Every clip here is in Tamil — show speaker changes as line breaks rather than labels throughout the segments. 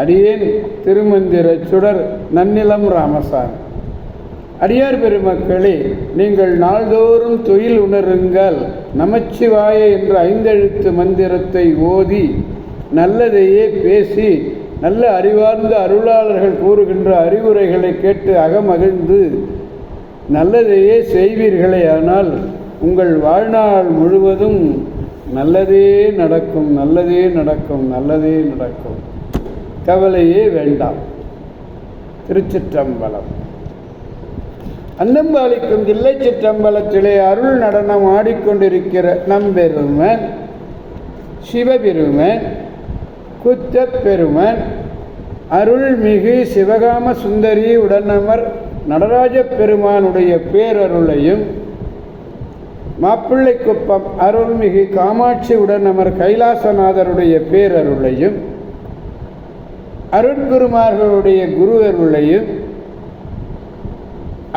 அடியேன் திருமந்திர சுடர் நன்னிலம் ராமசாமி. அடியார் பெருமக்களே நீங்கள் நாள்தோறும் தொழில் உணருங்கள். நமச்சிவாய என்ற ஐந்தெழுத்து மந்திரத்தை ஓதி நல்லதையே பேசி நல்ல அறிவார்ந்த அருளாளர்கள் கூறுகின்ற அறிவுரைகளை கேட்டு அகமகிழ்ந்து நல்லதையே செய்வீர்களே ஆனால் உங்கள் வாழ்நாள் முழுவதும் நல்லதே நடக்கும் நல்லதே நடக்கும் நல்லதே நடக்கும். கவலையே வேண்டாம். திருச்சிற்றம்பலம். அன்னம்பாளிக்கும் தில்லை சிற்றம்பலத்திலே அருள் நடனம் ஆடிக்கொண்டிருக்கிற நம்பெருமன் சிவபெருமன் குத்தப்பெருமன் அருள்மிகு சிவகாம சுந்தரி உடனமர் நடராஜ பெருமானுடைய பேரருளையும் மாப்பிள்ளைக்குப்பம் அருள்மிகு காமாட்சி உடனமர் கைலாசநாதருடைய பேரருளையும் அருட்பெருமார்களுடைய குரு அருளையும்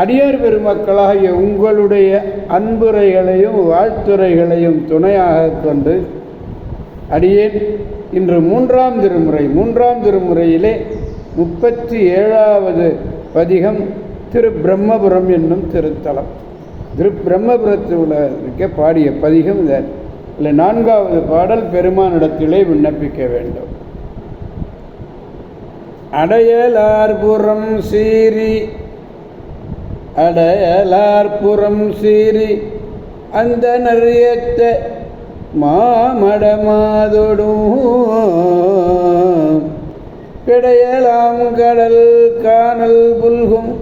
அடியார் பெருமக்களாகிய உங்களுடைய அன்புரைகளையும் வாழ்த்துரைகளையும் துணையாக கொண்டு அடியேன் இன்று மூன்றாம் திருமுறை மூன்றாம் திருமுறையிலே முப்பத்தி ஏழாவது பதிகம் திரு பிரம்மபுரம் என்னும் திருத்தலம். திரு பிரம்மபுரத்தில் இருக்க பாடிய பதிகம் இந்த இல்லை நான்காவது பாடல் பெருமானிடத்திலே விண்ணப்பிக்க வேண்டும். அடையலார்புறம் சீரி அடையலார்புறம் சீரி அந்த நரியத்த மாமடமாதொடும். கிடையலாம் கடல் காணல் புல்கும்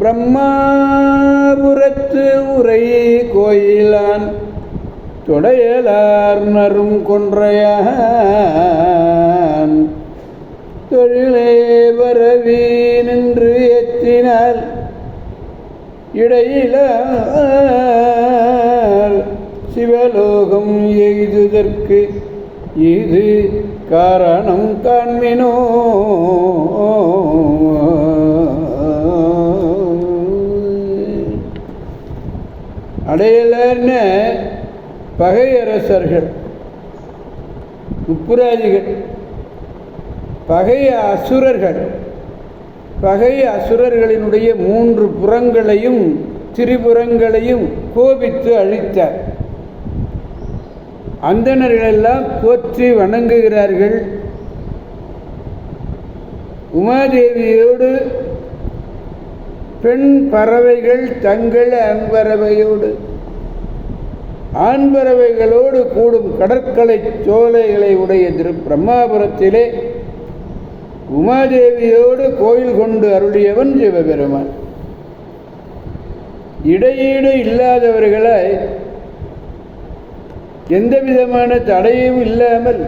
பிரம்மாபுரத்து உரை கோயிலான். தொடையலார் நரும் கொன்றையான். தொழிலே பரவி நின்று ஏற்றினார் இடையில சிவலோகம் எய்துதற்கு இது காரணம் காண்மினோ. அடையலன்னு பகையரசர்கள் முப்புராதிகள் பகை அசுரர்கள் பகை அசுரர்களினுடைய மூன்று புறங்களையும் திரிபுறங்களையும் கோபித்து அழித்தார். அந்தணர்களெல்லாம் போற்றி வணங்குகிறார்கள். உமாதேவியோடு பெண் பறவைகள் தங்கள் அன்பறவையோடு ஆண் பறவைகளோடு கூடும் கடற்கரை சோலைகளை உடைய திரு பிரம்மாபுரத்திலே உமாதேவியோடு கோயில் கொண்டு அருளியவன் சிவபெருமான். இடையீடு இல்லாதவர்களை எந்த விதமான தடையும் இல்லாமல்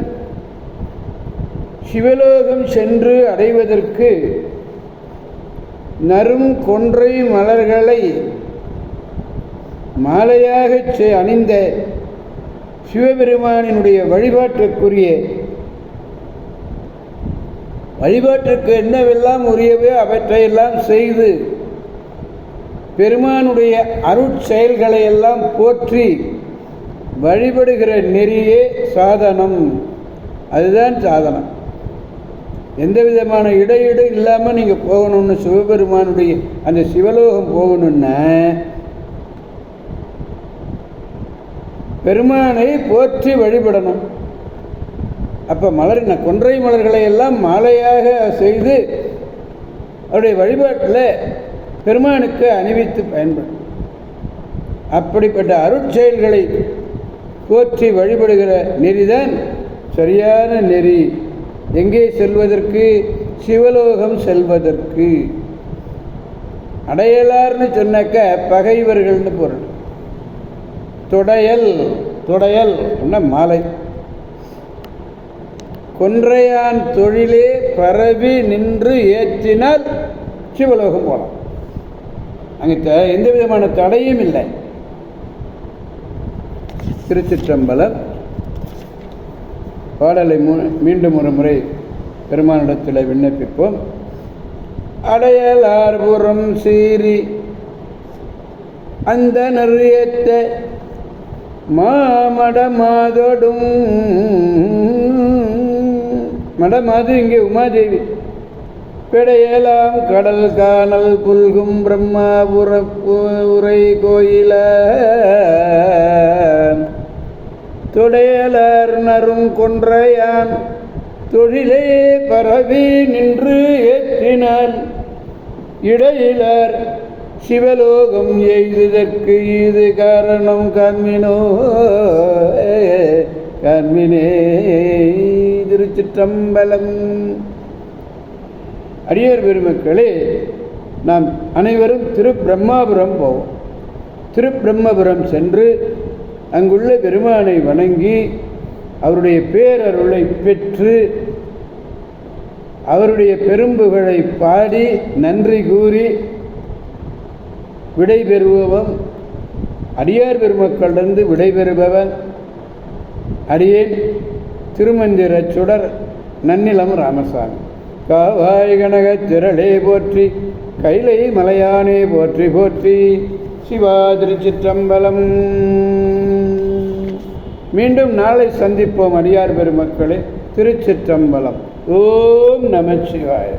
சிவலோகம் சென்று அடைவதற்கு நரும் கொன்றை மலர்களை மாலையாக அணிந்த சிவபெருமானினுடைய வழிபாட்டுக்குரிய வழிபாட்டிற்கு என்னவெல்லாம் உரியவோ அவற்றையெல்லாம் செய்து பெருமானுடைய அருட்செயல்களை எல்லாம் போற்றி வழிபடுகிற நெறியே சாதனம். அதுதான் சாதனம். எந்த விதமான இடையீடு இல்லாமல் நீங்கள் போகணும்னு சிவபெருமானுடைய அந்த சிவலோகம் போகணுன்னா பெருமானை போற்றி வழிபடணும். அப்போ மலர் கொன்றை மலர்களை எல்லாம் மாலையாக செய்து அவருடைய வழிபாட்டில் பெருமானுக்கு அணிவித்து பயன்படும். அப்படிப்பட்ட அருட்செயல்களை போற்றி வழிபடுகிற நெறிதான் சரியான நெறி. எங்கே செல்வதற்கு? சிவலோகம் செல்வதற்கு. அடையலார்னு சொன்னாக்க பகைவர்கள்னு பொருள். தொடையல் தொடையல் மாலை. கொன்றையான் தொழிலே பரவி நின்று ஏற்றினால் சிவலோகம் போகலாம் அங்கே எந்த விதமான தடையும் இல்லை. திருச்சிற்றம்பலம். பாடலை மீண்டும் ஒரு முறை பெருமானிடத்தில் விண்ணப்பிப்போம். அடையலார்புறம் சீறி அந்த நெறியத்த மாமடமாதொடும் மடமாது இங்கே உமாதேவி. பிடையலாம் கடல் காணல் புல்கும் பிரம்மாபுர உரை கோயில. தொடையலர் நரும் கொன்றையான் தொழிலே பரவி நின்று ஏற்றினான். இடையிலர் சிவலோகம் எய்துதற்கு இது காரணம் காண்மினோ காண்மினே திருச்சிற்றம்பலம். அடியார் பெருமக்களே நாம் அனைவரும் திருப்பிரம்மாபுரம் போவோம். திருப்பிரம்மபுரம் சென்று அங்குள்ள பெருமானை வணங்கி அவருடைய பேரருளை பெற்று அவருடைய பெரும்புகளை பாடி நன்றி கூறி விடைபெறுபவன் அடியார் பெருமக்களிடந்து விடைபெறுபவன் அடியேன். திருமந்திர சுடர் நன்னிலம் ராமசாமி. காவாய் கனக திரளே போற்றி கைலை மலையானே போற்றி போற்றி சிவா திருச்சிற்றம்பலம். மீண்டும் நாளை சந்திப்போம் அடியார் பெருமக்களே திருச்சிற்றம்பலம். ஓம் நமச்சிவாய